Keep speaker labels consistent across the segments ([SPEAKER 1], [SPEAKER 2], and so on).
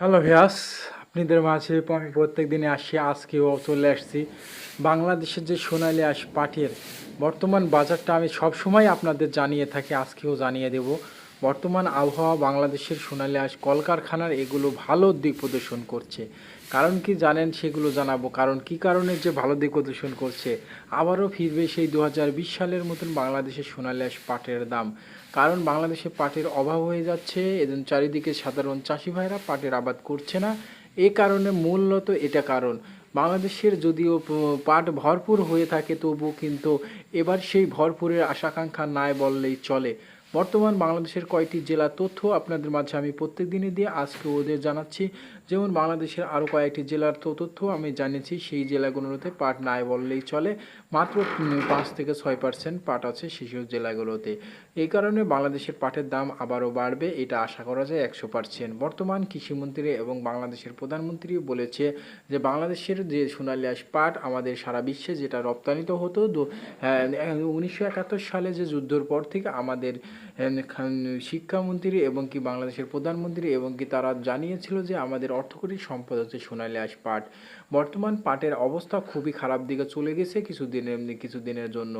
[SPEAKER 1] Hello ভিয়াস, আপনাদের মাঝে আমি প্রত্যেক দিনে আসি আজকেও চলে আসছি। বাংলাদেশের যে সোনালি আস পাটের বর্তমান বাজারটা আমি সবসময় আপনাদের জানিয়ে থাকি, আজকেও জানিয়ে দেব। বর্তমান আবহাওয়া বাংলাদেশের সোনালী আঁশ, কলকারখানার এগুলো ভালো দিক প্রদর্শন করছে। কারণ কি জানেন সেগুলো জানাব। কারণ কি কারণে যে ভালো দিক প্রদর্শন করছে? আবারও ফিরবে সেই দু হাজার বিশ সালের মতন বাংলাদেশের সোনালী আঁশ পাটের দাম। কারণ বাংলাদেশে পাটের অভাব হয়ে যাচ্ছে এবং চারিদিকে সাধারণ চাষি ভাইরা পাটের আবাদ করছে না। এ কারণে মূলত এটা কারণ। বাংলাদেশের যদিও পাট ভরপুর হয়ে থাকে তবু কিন্তু এবার সেই ভরপুরের আশাকাঙ্ক্ষা নাই বললেই চলে। বর্তমান বাংলাদেশের কয়টি জেলার তথ্য আপনাদের মাঝে আমি প্রত্যেক দিনই দিয়ে আজকে ওদের জানাচ্ছি। যেমন বাংলাদেশের আরও কয়েকটি জেলার তথ্য আমি জানিয়েছি, সেই জেলাগুলোতে পাট নাই বললেই চলে। মাত্র পাঁচ থেকে ছয় পার্সেন্ট পাট আছে সেসব জেলাগুলোতে। এই কারণে বাংলাদেশের পাটের দাম আবারও বাড়বে, এটা আশা করা যায় একশো পার্সেন্ট বর্তমান কৃষিমন্ত্রী এবং বাংলাদেশের প্রধানমন্ত্রী বলেছে যে, বাংলাদেশের যে সোনালী পাট আমাদের সারা বিশ্বে যেটা রপ্তানিত হতো উনিশশো একাত্তর সালে যে যুদ্ধর পর থেকে আমাদের শিক্ষামন্ত্রী এবং কি বাংলাদেশের প্রধানমন্ত্রী এবং কি তারা জানিয়েছিল যে আমাদের অর্থকরী সম্পদ হচ্ছে সোনালী আঁশ পাট। বর্তমান পাটের অবস্থা খুবই খারাপ দিকে চলে গেছে কিছুদিনের কিছুদিনের জন্য।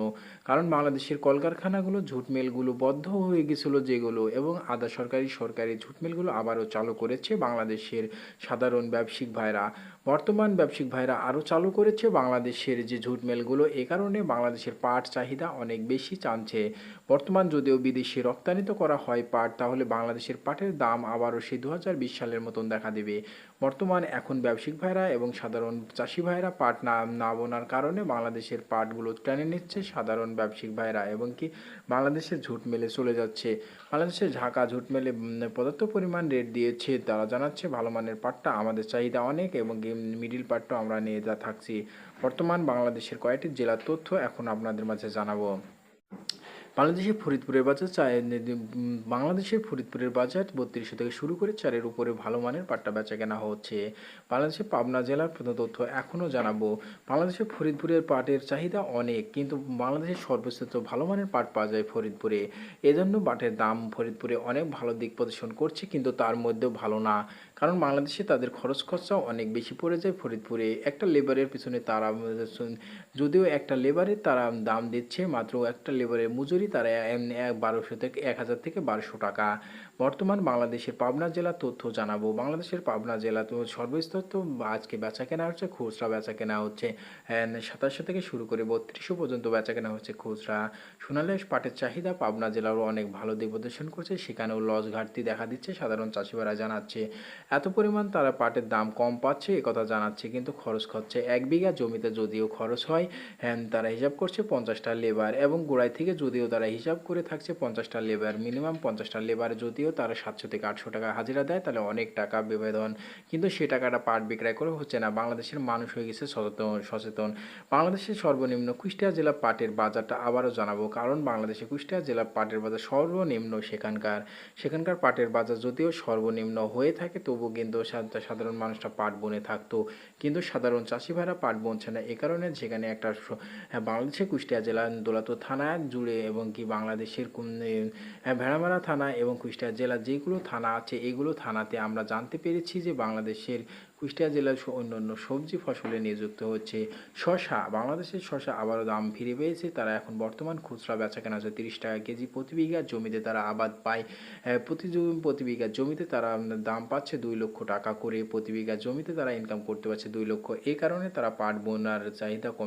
[SPEAKER 1] কারণ বাংলাদেশের কলকারখানাগুলো, ঝুটমেলগুলো বদ্ধ হয়ে গেছিল যেগুলো এবং আধা সরকারি সরকারি ঝুটমেলগুলো আবারও চালু করেছে বাংলাদেশের সাধারণ ব্যবসায়িক ভাইরা। বর্তমান ব্যবসায়িক ভাইরা আরও চালু করেছে বাংলাদেশের যে ঝুটমেলগুলো। এ কারণে বাংলাদেশের পাট চাহিদা অনেক বেশি টানছে বর্তমান যদিও বিদেশে রপ্তানিত করা হয় পাট, তাহলে বাংলাদেশের পাটের দাম আবারও সেই দু সালের মতন দেখা দেবে। বর্তমান এখন ব্যবসায়িক ভাইরা এবং সাধারণ চাষি ভাইরা পাট না না বোনার কারণে বাংলাদেশের পাটগুলো টেনে নিচ্ছে সাধারণ ব্যবসায়িক ভাইরা এবং কি বাংলাদেশের ঝুট মেলে চলে যাচ্ছে। বাংলাদেশের ঢাকা ঝুট মেলে পদার্থ পরিমাণ রেট দিয়েছে। তারা জানাচ্ছে, ভালো মানের পাটটা আমাদের চাহিদা অনেক এবং মিডিল পাটটা আমরা নিয়ে যা থাকছি। বর্তমান বাংলাদেশের কয়েকটি জেলার তথ্য এখন আপনাদের মাঝে জানাব। বাংলাদেশের ফরিদপুরের বাজার চায় উম, বাংলাদেশের ফরিদপুরের বাজার বত্রিশশো থেকে শুরু করে চারের উপরে ভালো মানের পাট্টা বেচা কেনা হচ্ছে। বাংলাদেশের পাবনা জেলার প্রধান তথ্য এখনও জানাব। বাংলাদেশের ফরিদপুরের পাটের চাহিদা অনেক কিন্তু বাংলাদেশের সর্বশ্রেষ্ঠ ভালো মানের পাট পাওয়া যায় ফরিদপুরে। এজন্য পাটের দাম ফরিদপুরে অনেক ভালো দিক প্রদর্শন করছে কিন্তু তার মধ্যেও ভালো না। কারণ বাংলাদেশে তাদের খরচ খরচা অনেক বেশি পড়ে যায় ফরিদপুরে। একটা লেবারের পিছনে তারা যদিও একটা লেবারের তারা দাম দিচ্ছে মাত্র একটা লেবারের মজুরি তারা বারোশো থেকে, এক হাজার থেকে বারোশো টাকা। বর্তমান বাংলাদেশের পাবনা জেলার তথ্য জানাব। বাংলাদেশের পাবনা জেলা তো সর্বস্তর তো আজকে বেচা কেনা হচ্ছে, খুচরা বেচা কেনা হচ্ছে। সাতাশশো থেকে শুরু করে বত্রিশশো পর্যন্ত বেচা কেনা হচ্ছে খুচরা। সোনালী পাটের চাহিদা পাবনা জেলারও অনেক ভালো দিক প্রদর্শন করছে। সেখানেও লস ঘাটতি দেখা দিচ্ছে, সাধারণ চাষিবারা জানাচ্ছে। এত পরিমাণ তারা পাটের দাম কম পাচ্ছে, এ কথা জানাচ্ছে কিন্তু খরচ খরচে। এক বিঘা জমিতে যদিও খরচ হয় হ্যাঁ তারা হিসাব করছে পঞ্চাশটা লেবার এবং গোড়ায় থেকে যদিও তারা হিসাব করে থাকছে পঞ্চাশটা লেবার মিনিমাম পঞ্চাশটা লেবার যদিও তারা সাতশো থেকে আটশো টাকা হাজিরা দেয়, তাহলে অনেক টাকা বিবেদন। কিন্তু সে টাকাটা পাট বিক্রয় করে হচ্ছে না, বাংলাদেশের মানুষ হয়ে গেছে সচেতন সচেতন। বাংলাদেশের সর্বনিম্ন কুষ্টিয়া জেলা পাটের বাজারটা আবারও জানাব, কারণ বাংলাদেশে কুষ্টিয়া জেলার পাটের বাজার সর্বনিম্ন সেখানকার। সেখানকার পাটের বাজার যদিও সর্বনিম্ন হয়ে থাকে, তবু কিন্তু সাধারণ মানুষটা পাট বনে থাকতো। কিন্তু সাধারণ চাষি ভাইরা পাট বনছে না, এ কারণে যেখানে একটা বাংলাদেশের কুষ্টিয়া জেলা দোলাতো থানা জুড়ে এবং কি বাংলাদেশের কোন- হ্যাঁ, ভেড়ামারা থানা এবং কুষ্টিয়া জেলা যেগুলো থানা আছে এগুলো থানাতে আমরা জানতে পেরেছি যে বাংলাদেশের কুষ্টিয়া জেলার অন্যান্য সবজি ফসলে নিযুক্ত হচ্ছে শশা বাংলাদেশের শশা আবারও দাম ফিরে পেয়েছে। তারা এখন বর্তমান খুচরা বেচা কেনা হচ্ছে তিরিশ টাকা কেজি প্রতি বিঘা। জমিতে তারা আবাদ পায় প্রতি প্রতি বিঘা জমিতে তারা দাম পাচ্ছে দুই লক্ষ টাকা করে। প্রতি বিঘা জমিতে তারা ইনকাম করতে পারছে দুই লক্ষ। এই কারণে তারা পাট বোনার চাহিদা